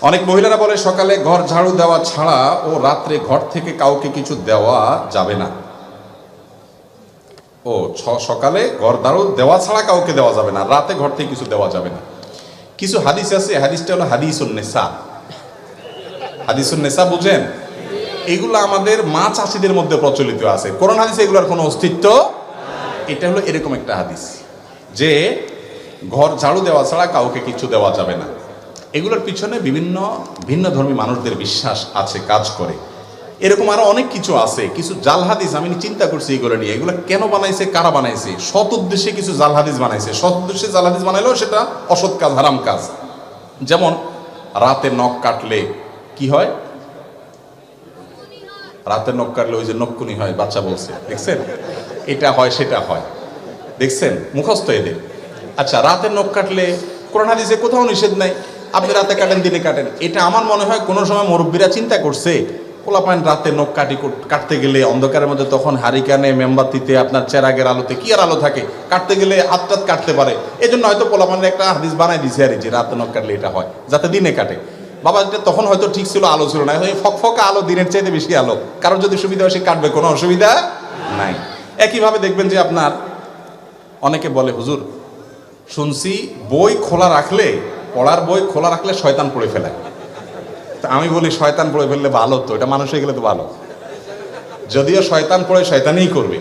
অনেক মহিলারা বলে, সকালে ঘর ঝাড়ু দেওয়া ছাড়া ও রাত্রে ঘর থেকে কাউকে কিছু দেওয়া যাবে না। ও, ছ- সকালে ঘর ঝাড়ু দেওয়া ছাড়া কাউকে দেওয়া যাবে না, রাতে ঘর থেকে কিছু দেওয়া যাবে না। কিছু হাদিস আছে, হাদিসটা হলো হাদিসুন নেশা হাদিসুন নেশা বুঝেন? এগুলো আমাদের মা চাষিদের মধ্যে প্রচলিত আছে। কোরআন হাদিসে এগুলোর কোনো অস্তিত্ব এটা হলো এরকম একটা হাদিস যে, ঘর ঝাড়ু দেওয়া ছাড়া কাউকে কিছু দেওয়া যাবে না। এগুলোর পিছনে বিভিন্ন ভিন্ন ধর্মী মানুষদের বিশ্বাস আছে, কাজ করে। এরকম আরও অনেক কিছু আছে। কিছু জাল হাদিস আমি চিন্তা করছি এগুলো নিয়ে। এগুলো কেন বানাইছে, কারা বানাইছে? সৎ উদ্দেশ্যে কিছু জাল হাদিস বানাইছে। সৎ উদ্দেশ্যে জাল হাদিস বানাইলেও সেটা অসৎ কাজ, হারাম কাজ। যেমন, রাতে নখ কাটলে কি হয়? রাতে নখ কাটলে ওই যে নক্ষুনি হয়, বাচ্চা বলছে। দেখছেন? এটা হয়, সেটা হয়। দেখছেন? মুখস্থ এদের। আচ্ছা রাতে নখ কাটলে কোরআন হাদিসে কোথাও নিষেধ নাই। আপনি রাতে কাটেন, দিনে কাটেন। এটা আমার মনে হয় কোনো সময় মুরব্বীরা চিন্তা করছে। পোলাপান রাতে নখ কাটি কাটতে গেলে অন্ধকারের মধ্যে তখন হারিকানে, মেম্বাতিতে আপনার চেরাগের আলোতে কি আর আলো থাকে? কাটতে গেলে হাত টাত কাটতে পারে। এই জন্য হয়তো পোলাপানের একটা হাদিস বানাই দিছে আর যে রাতে নখ কাটলে এটা হয়, যাতে দিনে কাটে। বাবা, এটা তখন হয়তো ঠিক ছিল, আলো ছিল না। ফকফকা আলো, দিনের চাইতে বেশি আলো। কারোর যদি সুবিধা হয় সে কাটবে, কোনো অসুবিধা নাই। একইভাবে দেখবেন যে আপনার, অনেকে বলে, হুজুর, শুনছি বই খোলা রাখলে পড়ার বই খোলা রাখলে শয়তান পড়ে ফেলে। তা আমি বলি, শয়তান পড়ে ফেললে ভালো তো, এটা মানুষ হয়ে গেলে তো ভালো। যদিও শয়তান পড়ে, শয়তানই করবে।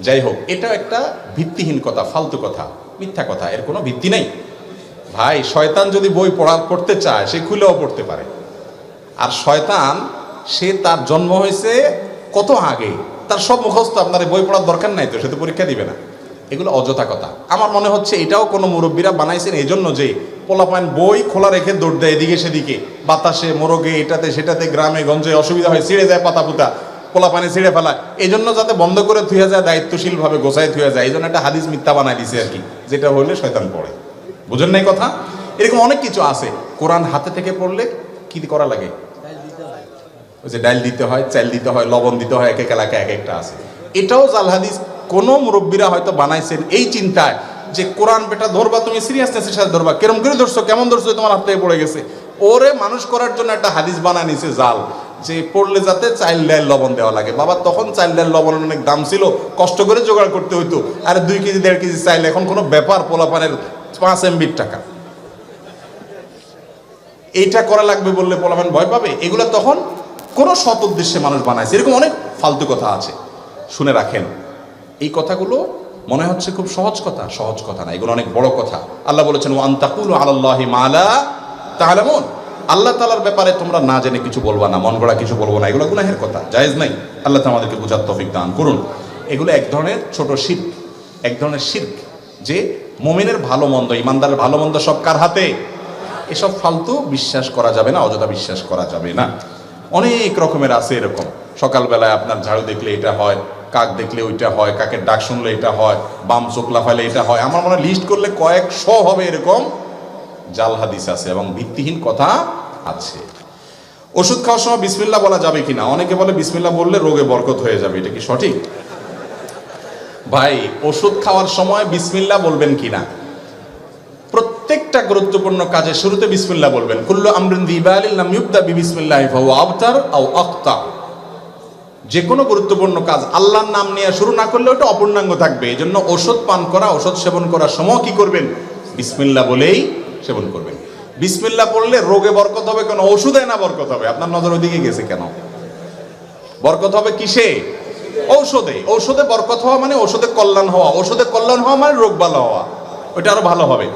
যাই হোক এটা একটা ভিত্তিহীন কথা, ফালতু কথা, মিথ্যা কথা, এর কোনো ভিত্তি নেই। ভাই, শয়তান যদি বই পড়া, পড়তে চায়, সে খুলেও পড়তে পারে। আর শয়তান, সে তার জন্ম হয়েছে কত আগে? তার সব মুখস্থ, আপনার বই পড়ার দরকার নাই তো, সে তো পরীক্ষা দিবে না। এগুলো অযথা কথা। আমার মনে হচ্ছে এটাও কোনো মুরব্বীরা বানাইছেন এই জন্য যে পোলাপান বই খোলা রেখে দৌড় দেয় এদিকে সেদিকে। বাতাসে, মোরগে, এটাতে, সেটাতে, গ্রামে, গঞ্জে অসুবিধা হয়, ছিঁড়ে যায় পাতা পুতা পোলাপানে ছিঁড়ে ফেলা এই জন্য যাতে বন্ধ করে থুয়ে যায়, দায়িত্বশীলভাবে গোছায় থুয়ে যায় এই জন্য একটা হাদিস মিথ্যা বানাই দিছে আর কি, যেটা হলে শয়তান পড়ে। বুঝেন নাই কথা? এরকম অনেক কিছু আছে। কোরআন হাতে থেকে পড়লে কি করা লাগে? ওই যে ডাল দিতে হয় চাল দিতে হয়, লবণ দিতে হয়, এক এক এলাকায় এক একটা আছে। এটাও জাল হাদিস, কোন মুরব্বীরা হয়তো বানাইছেন এই চিন্তায় যে কোরআন বেটা ধরবা, তুমি সিরিয়াসনেসের সাথে ধরবা। কেরম করে ধরছো, কেমন ধরছো, তোমার হাত থেকে পড়ে গেছে। ওরে মানুষ করার জন্য একটা হাদিস বানায় নিছে জাল, যে পড়লে যাতে চাইল ডাল লবণ দেওয়া লাগে। বাবা, তখন চাইল ডাল লবণের অনেক দাম ছিল, কষ্ট করে জোগাড় করতে হইতো। আর দুই কেজি, দেড় কেজি চাইল, এখন কোনো ব্যাপার পোলাপানের পাঁচ এমবির টাকা। এইটা করা লাগবে বললে পোলাপান ভয় পাবে? এগুলো তখন কোনো সৎ উদ্দেশ্যে মানুষ বানায়। এরকম অনেক ফালতু কথা আছে। শুনে রাখেন। এই কথাগুলো মনে হচ্ছে খুব সহজ কথা। সহজ কথা না, এগুলো অনেক বড় কথা। আল্লাহ বলেছেন ওয়ান তাকুল আল্লাহি মালা তাহলে মন আল্লাহ তালার ব্যাপারে তোমরা না জেনে কিছু বলবা না, মন গড়া কিছু বলব না, এগুলো গুনাহের কথা, জায়েজ নাই। আল্লাহ তো আমাদেরকে বোঝার তফিক দান করুন। এগুলো এক ধরনের ছোট শির্ক, এক ধরনের শির্ক যে মোমেনের ভালো মন্দ, ইমানদারের ভালো মন্দ সব কার হাতে? এসব ফালতু বিশ্বাস করা যাবে না, অযথা বিশ্বাস করা যাবে না। অনেক রকমের আছে এরকম। সকালবেলায় আপনার ঝাড়ু দেখলে এটা হয় কাক দেখলে ওইটা হয়, কাকের ডাক শুনলে এটা হয়, বাম চোখলা ফাইলে এটা হয়। আমার মনে লিস্ট করলে কয়েকশো হবে এরকম জাল হাদিস আছে এবং ভিত্তিহীন কথা আছে। ওষুধ খাওয়ার সময় বিসমিল্লা বলা যাবে কিনা? অনেকে বলে বিসমিল্লা বললে রোগে বরকত হয়ে যাবে, এটা কি সঠিক? ভাই, ওষুধ খাওয়ার সময় বিসমিল্লা বলবেন কিনা? প্রত্যেকটা গুরুত্বপূর্ণ কাজে শুরুতে বিসমিল্লা বলবেন। কুল্লু আমরিন দিবালিল নাম ইউবদা বিবিসমিল্লাহ ফাহু আবতার আও আক্তা যে কোনো গুরুত্বপূর্ণ কাজ আল্লাহর নাম নিয়ে শুরু না করলে ওটা অপূর্ণাঙ্গ থাকবে। এই জন্য ওষুধ পান করা ওষুধ সেবন করার সময় কি করবেন? বিসমিল্লাহ বলেই সেবন করবেন। বিসমিল্লাহ পড়লে রোগে বরকত হবে, কেন ওষুধে না বরকত হবে। আপনার নজর ওইদিকে গেছে কেন? বরকত হবে কিসে? ঔষধে। ঔষধে বরকত হওয়া মানে ওষুধে কল্যাণ হওয়া। ওষুধে কল্যাণ হওয়া মানে রোগ ভালো হওয়া। ওইটা আরও ভালো হবে।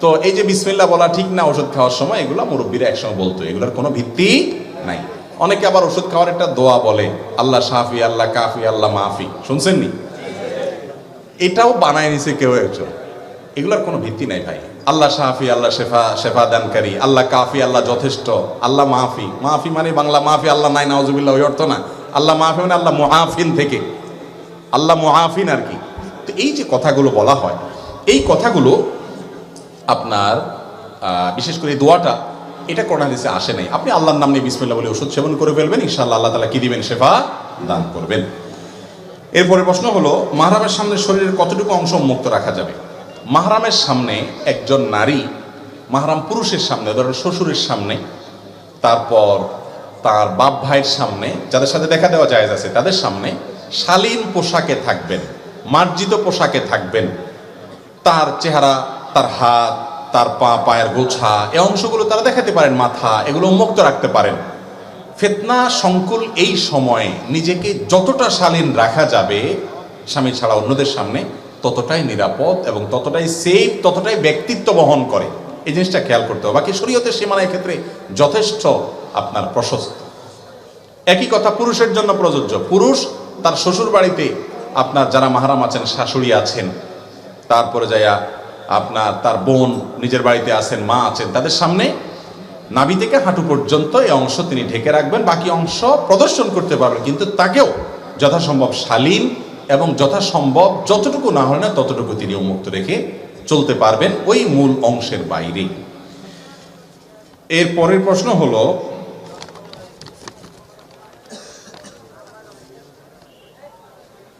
তো এই যে বিসমিল্লা বলা ঠিক না ওষুধ খাওয়ার সময়, এগুলো মুরব্বীরা একসঙ্গে বলতো, এগুলোর কোনো ভিত্তি নাই। অনেকে আবার ওষুধ খাওয়ার একটা দোয়া বলে, আল্লাহ শাফি, আল্লাহ কাফি, আল্লাহ মাফি। শুনছেন নি এটাও বানায় নিছে কেউ একজন। এগুলোর কোনো ভিত্তি নাই ভাই। আল্লাহ শাফি, আল্লাহ শেফা শেফা দানকারী আল্লাহ কাফি, আল্লাহ যথেষ্ট, আল্লাহ মাহফি মাহফি মানে বাংলা মাহফি আল্লাহ নাই নাওজুবিল্লাহ ওই অর্থ না। আল্লাহ মাহফি মানে আল্লাহ মুহাফিন থেকে। আল্লাহ মুহাফিন আর কি। তো এই যে কথাগুলো বলা হয়, এই কথাগুলো আপনার বিশেষ করে দোয়াটা এটা কোরআন হাদিসে আসে নাই। আপনি আল্লাহর নাম নিয়ে বিসমিল্লাহ বলে ওষুধ সেবন করে ফেলবেন, ইনশাআল্লাহ আল্লাহ তালা কি দিবেন? শেফা দান করবেন। এরপরে প্রশ্ন হলো, মাহরামের সামনে শরীরের কতটুকু অংশ মুক্ত রাখা যাবে? মাহরামের সামনে একজন নারী, মাহারাম পুরুষের সামনে, ধরেন শ্বশুরের সামনে, তারপর তার বাপ ভাইয়ের সামনে, যাদের সাথে দেখা দেওয়া যায় আছে, তাদের সামনে শালীন পোশাকে থাকবেন, মার্জিত পোশাকে থাকবেন। তার চেহারা, তার হাত তার পা, পায়ের গোছা এই অংশগুলো তারা দেখাতে পারেন, মাথা, এগুলো উন্মুক্ত রাখতে পারেন। ফেতনা, সংকুল এই সময়ে নিজেকে যতটা শালীন রাখা যাবে, স্বামী ছাড়া অন্যদের সামনে ততটাই নিরাপদ এবং ততটাই সেফ ততটাই ব্যক্তিত্ব বহন করে। এই জিনিসটা খেয়াল করতে হবে। বাকি শরীয়তের সীমানার ক্ষেত্রে যথেষ্ট আপনার প্রশস্ত। একই কথা পুরুষের জন্য প্রযোজ্য। পুরুষ তার শ্বশুর বাড়িতে আপনার যারা মাহারাম আছেন, শাশুড়ি আছেন, তারপরে যাইয়া আপনার তার বোন নিজের বাড়িতে আছেন, মা আছেন, তাদের সামনে নাভি থেকে হাঁটু পর্যন্ত এই অংশ তিনি ঢেকে রাখবেন, বাকি অংশ প্রদর্শন করতে পারবেন। কিন্তু তাকেও যথাসম্ভব শালীন এবং যথাসম্ভব যতটুকু না হয় না ততটুকু তিনি উন্মুক্ত রেখে চলতে পারবেন ওই মূল অংশের বাইরে। এর পরের প্রশ্ন হলো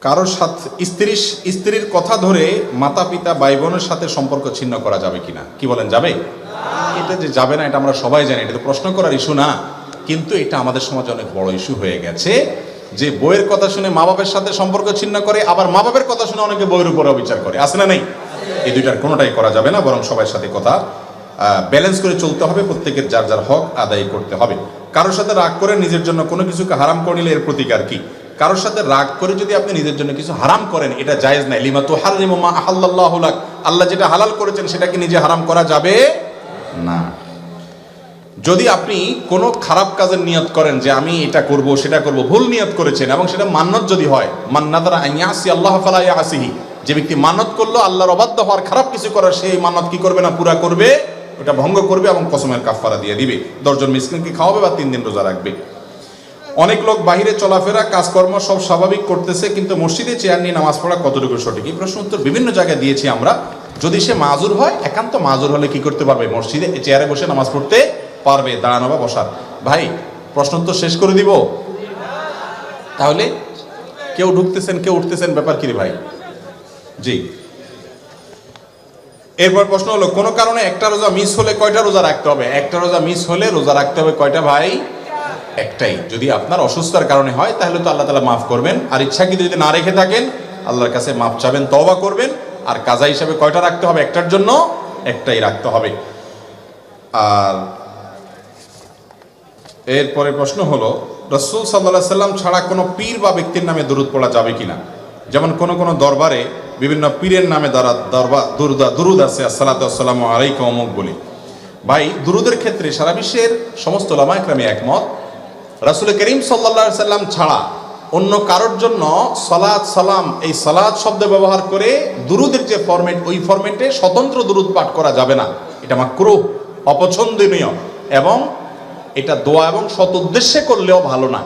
কারোর সাথে স্ত্রীর স্ত্রীর কথা ধরে মাতা পিতা ভাই বোনের সাথে সম্পর্ক ছিন্ন করা যাবে কিনা? কি বলেন, যাবে? এটা যে যাবে না, এটা আমরা সবাই জানি, এটা তো প্রশ্ন করার ইস্যু না। কিন্তু এটা আমাদের সমাজে অনেক বড় ইস্যু হয়ে গেছে। যে বইয়ের কথা শুনে মা বাবার সাথে সম্পর্ক ছিন্ন করে, আবার মা বাবার কথা শুনে অনেকে বইয়ের উপরে বিচার করে। আছে না নেই? এই দুইটার কোনোটাই করা যাবে না, বরং সবার সাথে কথা ব্যালেন্স করে চলতে হবে, প্রত্যেকের যার যার হক আদায় করতে হবে। কারোর সাথে রাগ করে নিজের জন্য কোনো কিছুকে হারাম করে নিলে এর প্রতিকার কি? কারোর সাথে রাগ করে যদি আপনি নিজের জন্য কিছু হারাম করেন, এটা জায়েজ নাই। লিমা তো হারিমা মা আল্লাহ যেটা হালাল করেছেন, সেটা কি নিজে হারাম করা যাবে? না। যদি আপনি কোনো খারাপ কাজের নিয়ত করেন যে আমি এটা করব, সেটা করব, ভুল নিয়ত করেছেন এবং সেটা মান্নত যদি হয় মান্নাদারা আইয়াসি আল্লাহ ফালাই আসিহি যে ব্যক্তি মানত করল, আল্লাহর অবাধ্য হওয়ার খারাপ কিছু করার, সেই মানত কি করবে না, পুরা করবে? ওটা ভঙ্গ করবে এবং কসমের কাফারা দিয়ে দিবে। দশজন মিসকিনকে খাওয়াবে বা তিন দিন রোজা রাখবে। অনেক লোক বাহিরে চলাফেরা, কাজকর্ম সব স্বাভাবিক করতেছে, কিন্তু মসজিদে চেয়ার নিয়ে নামাজ পড়া কতটুকু সঠিক? এই প্রশ্ন উত্তর বিভিন্ন জায়গায় দিয়েছি আমরা। যদি সে মাজুর হয়, একান্ত মাজুর হলে কি করতে পারবে? মসজিদে চেয়ারে বসে নামাজ পড়তে পারবে, দাঁড়ানো বা বসার। ভাই, প্রশ্ন উত্তর শেষ করে দিব? তাহলে কেউ ঢুকতেছেন, কেউ উঠতেছেন, ব্যাপার কি রে ভাই? জি। এরপর প্রশ্ন হলো, কোনো কারণে একটা রোজা মিস হলে কয়টা রোজা রাখতে হবে? একটা রোজা মিস হলে রোজা রাখতে হবে কয়টা ভাই? একটাই। যদি আপনার অসুস্থতার কারণে হয়, তাহলে তো আল্লাহ তালা মাফ করবেন। আর ইচ্ছাকৃত যদি না রেখে থাকেন, আল্লাহর কাছে মাফ চাবেন, তওবা করবেন। আর কাজা হিসাবে কয়টা রাখতে হবে? একটার জন্য একটাই রাখতে হবে। আর এরপরে প্রশ্ন হলো, রসুল সাল্লাহ সাল্লাম ছাড়া কোনো পীর বা ব্যক্তির নামে দরুদ পড়া যাবে কিনা? যেমন কোন কোন দরবারে বিভিন্ন পীরের নামে দ্বারা দরবার দুরুদা, দুরুদ আছে আসসালাতাম আলাইকুম অমুক বলি। ভাই, দুরুদের ক্ষেত্রে সারা বিশ্বের সমস্ত লামায়করামে একমত রাসুল করিম সাল্লা সাল্লাম ছাড়া অন্য কারোর জন্য সলাদ সালাম, এই সলাদ শব্দ ব্যবহার করে দুরুদের যে ফরম্যাট, ওই ফরম্যাটে স্বতন্ত্র দুরুদ পাঠ করা যাবে না। এটা মাকরুহ, অপছন্দনীয় এবং এটা দোয়া এবং সৎ উদ্দেশ্যে করলেও ভালো না।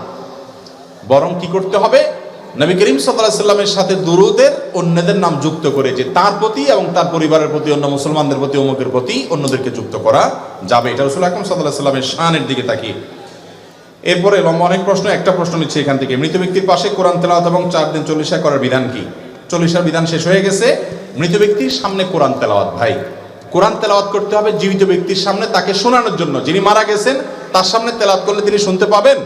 বরং কি করতে হবে? নবী করিম সাল্লাহ সাল্লামের সাথে দুরুদের অন্যদের নাম যুক্ত করে, যে তার প্রতি এবং তার পরিবারের প্রতি, অন্য মুসলমানদের প্রতি, অমুকের প্রতি অন্যদেরকে যুক্ত করা যাবে। এটা রসুল আকরম সাল্লাহ সাল্লামের শানের দিকে তাকিয়ে। এরপরে লম্বা অনেক প্রশ্ন, একটা প্রশ্ন নিচ্ছে এখান থেকে। মৃত ব্যক্তির পাশে কোরআন তেলাওয়াত এবং চার দিন চল্লিশা করার বিধান কি? চল্লিশার বিধান শেষ হয়ে গেছে। মৃত ব্যক্তির সামনে কোরআন তেলাওয়াত, ভাই। কোরআন তেলাওয়াত করতে হবে জীবিত ব্যক্তির সামনে তাকে শোনানোর জন্য। যিনি মারা গেছেন, তার সামনে তেলাওয়াত করলে তিনি শুনতে পাবেন।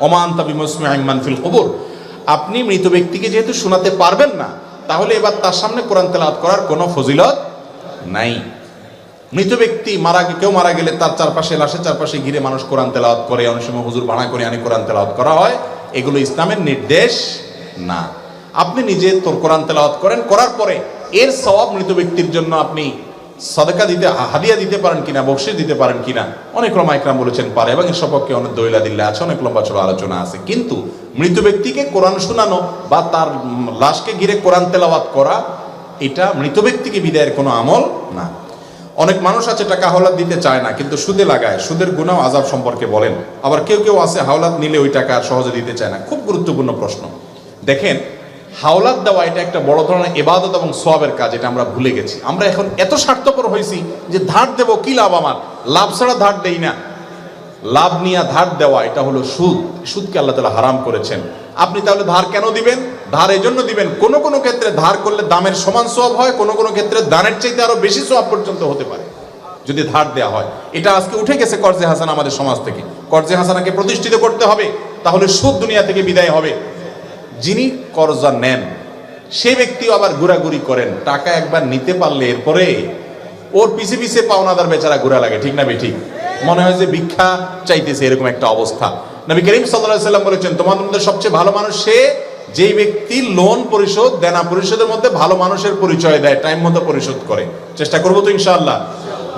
ওমান তাবি মুসমিমান ফিল কবর। আপনি মৃত ব্যক্তিকে যেহেতু শোনাতে পারবেন না, তাহলে এবার তার সামনে কোরআন তেলাওয়াত করার কোনো ফজিলত নাই। মৃত ব্যক্তি মারা কেউ মারা গেলে তার চারপাশে লাশের চারপাশে ঘিরে মানুষ কোরআন তেলাওয়াত করে, অনেক সময় হুজুর ভাড়া করে আনে কোরআন তেলাওয়াত করা হয়। এগুলো ইসলামের নির্দেশ না। আপনি নিজে তোর কোরআন তেলাওয়াত করেন, করার পরে এর সওয়াব মৃত ব্যক্তির জন্য আপনি সদকা দিতে হাদিয়া দিতে পারেন কিনা বকশিস দিতে পারেন কিনা, অনেক রমাইকরাম বলেছেন পারে এবং এর সপক্ষে অনেক দৈলা দিল্লা আছে, অনেক লম্বা চলো আলোচনা আছে। কিন্তু মৃত ব্যক্তিকে কোরআন শোনানো বা তার লাশকে ঘিরে কোরআন তেলাওয়াত করা, এটা মৃত ব্যক্তিকে বিদায়ের কোনো আমল না। অনেক মানুষ আছে টাকা হাওলাত দিতে চায় না, কিন্তু সুদে লাগায়। সুদের গুণাও আজাব সম্পর্কে বলেন। আবার কেউ কেউ আছে হাওলাত নিলে ওই টাকা সহজে দিতে চায় না। খুব গুরুত্বপূর্ণ প্রশ্ন। দেখেন, হাওলাত দেওয়া এটা একটা বড় ধরনের এবাদত এবং সবের কাজ, এটা আমরা ভুলে গেছি। আমরা এখন এত স্বার্থপর হয়েছি যে ধার দেব, কি লাভ আমার? লাভ ছাড়া ধার দেই না। লাভ নিয়ে ধার দেওয়া, এটা হলো সুদ। সুদকে আল্লাহ তালা হারাম করেছেন। আপনি তাহলে ধার কেন দিবেন? ধার এই জন্য দিবেন। কোন কোন ক্ষেত্রে ধার করলে দামের সমান সব হয়, কোন কোন ক্ষেত্রে দানের চাইতে আরও বেশি সব পর্যন্ত হতে পারে, যদি ধার দেওয়া হয়। এটা আজকে উঠে গেছে কর্জে হাসান আমাদের সমাজ থেকে। কর্জে হাসানাকে প্রতিষ্ঠিত করতে হবে, তাহলে সুদ দুনিয়া থেকে বিদায় হবে। যিনি কর্জা নেন, সে ব্যক্তিও আবার ঘোরাঘুরি করেন। টাকা একবার নিতে পারলে এরপরে ওর পিছে পিছে পাওনাদার বেচারা ঘোরা লাগে, ঠিক না বে ঠিক? মনে হয় যে ভিক্ষা চাইতেছে এরকম একটা অবস্থা। নবী করিম সাল্লাহ সাল্লাম বলেছেন তোমাদের মধ্যে সবচেয়ে ভালো মানুষ সে যেই ব্যক্তি লোন পরিশোধ, দেনা পরিশোধের মধ্যে ভালো মানুষের পরিচয় দেয় টাইম মতো পরিশোধ করে। চেষ্টা করব তো ইনশাআল্লাহ।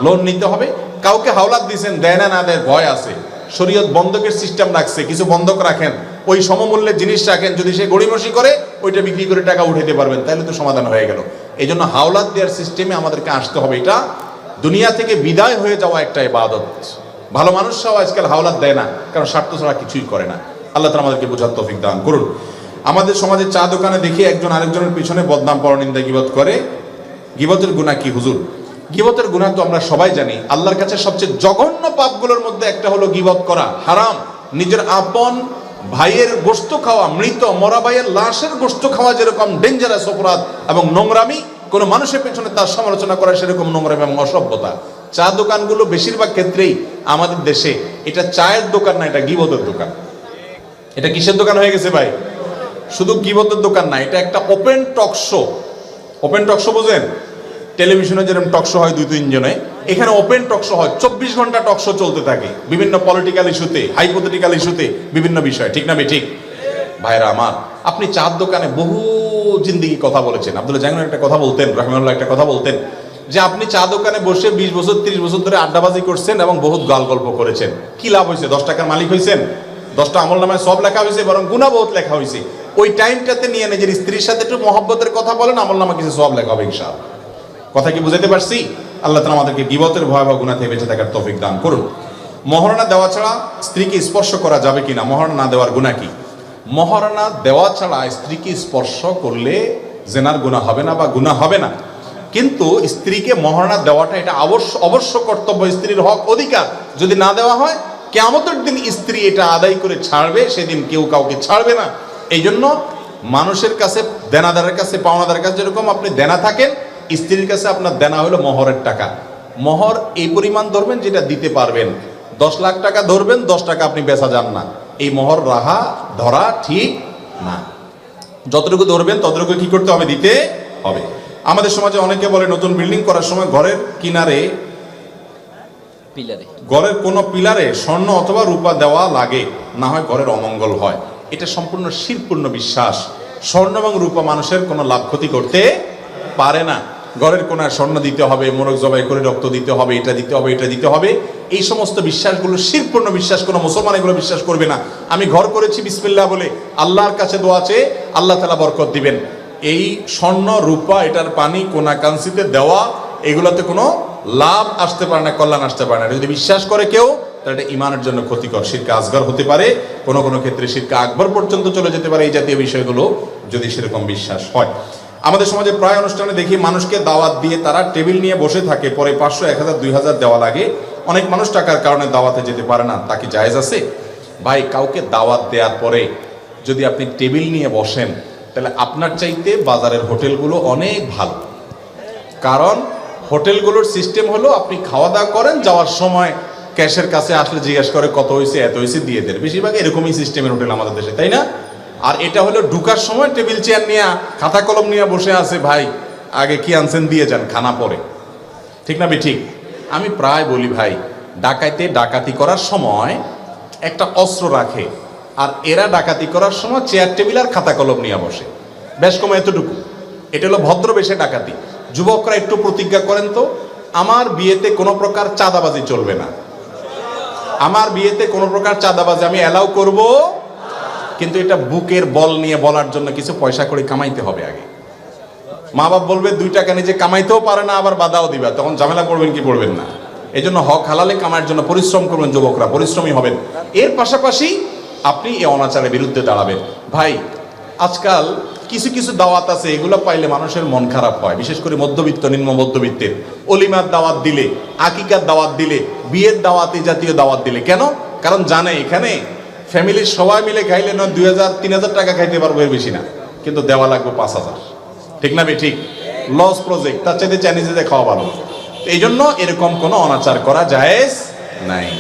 লোন নিতে হবে। কাউকে হাওলাত দিয়েছেন দেয় না না দেয়, ভয় আছে। শরীয়ত বন্ধকের সিস্টেম রাখছে, কিছু বন্ধক রাখেন। ওই সমমূল্যের জিনিস রাখেন, যদি সে গড়িমসি করে, ওইটা বিক্রি করে টাকা উঠাইতে পারবেন, তাহলে তো সমাধান হয়ে গেল। এই জন্য হাওলাত দেওয়ার সিস্টেমে আমাদেরকে আসতে হবে। এটা দুনিয়া থেকে বিদায় হয়ে যাওয়া একটা ইবাদত। ভালো মানুষরাও আজকাল হাওলাত দেয় না, কারণ স্বার্থ ছাড়া কিছুই করে না। আল্লাহ তালা আমাদেরকে বোঝার তৌফিক দান করুন। আমাদের সমাজে চা দোকানে দেখি একজন আরেকজনের পিছনে বদনাম, পরনিন্দা, গিবত করে। গিবতের গুণা কি হুজুর? গিবতের গুণা তো আমরা সবাই জানি। আল্লাহর কাছে সবচেয়ে জঘন্য পাপগুলোর মধ্যে একটা হলো গিবত করা। হারাম। নিজের আপন ভাইয়ের গোস্ত খাওয়া, মৃত, মরা ভাইয়ের লাশের গোস্ত খাওয়া যেরকম ডেঞ্জারাস অপরাধ এবং নোংরামি, কোনো মানুষের পেছনে তার সমালোচনা করা সেরকম নোংরামি এবং অসভ্যতা। চা দোকানগুলো বেশিরভাগ ক্ষেত্রেই আমাদের দেশে এটা চায়ের দোকান না, এটা গিবতের দোকান। এটা কিসের দোকান হয়ে গেছে ভাই? শুধু গিবতের দোকান না, এটা একটা open talk show open talk show বোঝেন? টেলিভিশনে যেরকম টক শো হয় দুই তিনজনে এখানে ওপেন টক শো হয়। চব্বিশ ঘণ্টা টক শো চলতে থাকে। বিভিন্ন পলিটিক্যাল ইস্যুতে হাইপোথেটিক্যাল ইস্যুতে বিভিন্ন বিষয়। ঠিক না ঠিক? ভাইরা আমার, আপনি চার দোকানে বহু জিন্দিগি কথা বলেছেন। আব্দুল্লাহ জাহাঙ্গীর একটা কথা বলতেন, রহমানুল্লাহ একটা কথা বলতেন। যে আপনি চা দোকানে বসে বিশ বছর, তিরিশ বছর ধরে আড্ডাবাজি করছেন এবং বহুত গাল গল্প করেছেন। কি লাভ হয়েছে দশ টাকার মালিক হয়েছেন দশটা আমল নামায় সব লেখা হয়েছে বরং গুণা বহুত লেখা হয়েছে ওই টাইমটাতে নিয়ে নিজের স্ত্রীর সাথে একটু মহব্বতের কথা বলেন, আমল নামা কিছু সব লেখা হবে ইনশাআল্লাহ। কথা কি বুঝাতে পারছি? আল্লাহ তালা আমাদেরকে গিবতের ভয়াবহ গুণা থেকে বেঁচে থাকার তৌফিক দান করুন। মহারণা দেওয়া ছাড়া স্ত্রীকে স্পর্শ করা যাবে কিনা? মহারণা না দেওয়ার গুণা কি? মহারণা দেওয়া ছাড়া স্ত্রীকে স্পর্শ করলে জেনার গুণা হবে না বা গুণা হবে না। কিন্তু স্ত্রীকে মহারণা দেওয়াটা এটা অবশ্য অবশ্য কর্তব্য, স্ত্রীর হক, অধিকার। যদি না দেওয়া হয় কেমতের দিন স্ত্রী এটা আদায় করে ছাড়বে, সেদিন কেউ কাউকে ছাড়বে না। এই জন্য মানুষের কাছে, দেনাদারের কাছে, পাওনাদারের কাছে যেরকম আপনি দেনা থাকেন, স্ত্রীর কাছে আপনার দেনা হলো মহরের টাকা। মহর এই পরিমাণ ধরবেন যেটা দিতে পারবেন। দশ লাখ টাকা ধরবেন, দশ টাকা আপনি বেচা যান না। এই মহর রাহা, ধরা ঠিক না। যতটুকু ধরবেন, ততটুকু কি করতে হবে? দিতে হবে। আমাদের সমাজে অনেকে বলে নতুন বিল্ডিং করার সময় ঘরের কিনারে পিলারে। ঘরের কোনো পিলারে স্বর্ণ অথবা রূপা দেওয়া লাগে না হয় ঘরের অমঙ্গল হয়। এটা সম্পূর্ণ শিরপূর্ণ বিশ্বাস। স্বর্ণ এবং রূপা মানুষের কোনো লাভ ক্ষতি করতে পারে না। ঘরের কোনায় স্বর্ণ দিতে হবে মোরগ জবাই করে রক্ত দিতে হবে এটা দিতে হবে এটা দিতে হবে। এই সমস্ত বিশ্বাসগুলো শিরপূর্ণ বিশ্বাস কোনো মুসলমান এগুলো বিশ্বাস করবে না। আমি ঘর করেছি বিসমিল্লাহ বলে আল্লাহর কাছে দোয়া চেয়ে আল্লাহ তালা বরকত দিবেন। এই স্বর্ণ, রূপা, এটার পানি কোনা কাঞ্চিতে দেওয়া, এগুলোতে কোনো লাভ আসতে পারে না, কল্যাণ আসতে পারে না। যদি বিশ্বাস করে কেউ, তাহলে এটা ইমানের জন্য ক্ষতিকর। শিরকা আসগর হতে পারে, কোনো কোনো ক্ষেত্রে শিরকা আকবর পর্যন্ত চলে যেতে পারে, এই জাতীয় বিষয়গুলো যদি সেরকম বিশ্বাস হয়। আমাদের সমাজে প্রায় অনুষ্ঠানে দেখি মানুষকে দাওয়াত দিয়ে তারা টেবিল নিয়ে বসে থাকে, পরে পাঁচশো, এক হাজার, দুই হাজার দেওয়া লাগে। অনেক মানুষ টাকার কারণে দাওয়াতে যেতে পারে না, তা কি জায়েজ আছে? ভাই, কাউকে দাওয়াত দেওয়ার পরে যদি আপনি টেবিল নিয়ে বসেন তাহলে আপনার চাইতে বাজারের হোটেলগুলো অনেক ভালো। কারণ হোটেলগুলোর সিস্টেম হলো আপনি খাওয়া দাওয়া করেন, যাওয়ার সময় ক্যাশের কাছে আসলে জিজ্ঞেস করে কত হয়েছে এত হয়েছে দিয়ে দেন। বেশিরভাগ এরকমই সিস্টেমের হোটেল আমাদের দেশে, তাই না? আর এটা হলো ঢুকার সময় টেবিল চেয়ার নিয়ে, খাতা কলম নিয়ে বসে আছে, ভাই, আগে কি আনছেন, দিয়ে যান, খানা পরে। ঠিক না ঠিক আমি প্রায় বলি, ভাই, ডাকাইতে ডাকাতি করার সময় একটা অস্ত্র রাখে। আর এরা ডাকাতি করার সময় চেয়ার টেবিল আর খাতা কলম নিয়ে বসে। বেশ কম এতটুকু। এটা হলো ভদ্র বেশে ডাকাতি। যুবকরা একটু প্রতিজ্ঞা করেন তো, আমার বিয়েতে কোনো প্রকার চাঁদাবাজি চলবে না। আমার বিয়েতে কোনো প্রকার চাঁদাবাজি আমি অ্যালাউ করব। কিন্তু এটা বুকের বল নিয়ে বলার জন্য কিছু পয়সা করে কামাইতে হবে আগে। মা বাপ বলবে, দুই টাকা নিজে কামাইতেও পারে না, আবার বাধাও দিবা। তখন ঝামেলা করবেন কি পড়বেন না। এই জন্য হক হালালে কামার জন্য পরিশ্রম করবেন যুবকরা, পরিশ্রমী হবেন। এর পাশাপাশি আপনি এই অনাচারের বিরুদ্ধে দাঁড়াবেন। ভাই, আজকাল কিছু কিছু দাওয়াত আছে, এগুলো পাইলে মানুষের মন খারাপ হয়। বিশেষ করে মধ্যবিত্ত, নিম্ন মধ্যবিত্তের। অলিমার দাওয়াত দিলে, আকিকার দাওয়াত দিলে, বিয়ের দাওয়াত এই জাতীয় দাওয়াত দিলে। কেন? কারণ জানে, এখানে ফ্যামিলির সবাই মিলে খাইলে নয়, দুই হাজার, তিন হাজার টাকা খাইতে পারব এর বেশি না। কিন্তু দেওয়া লাগবে পাঁচ হাজার। ঠিক না ঠিক? লস প্রজেক্ট তার চাইতে চাইনিজে খাওয়া ভালো। এই জন্য এরকম কোনো অনাচার করা জায়েজ নাই।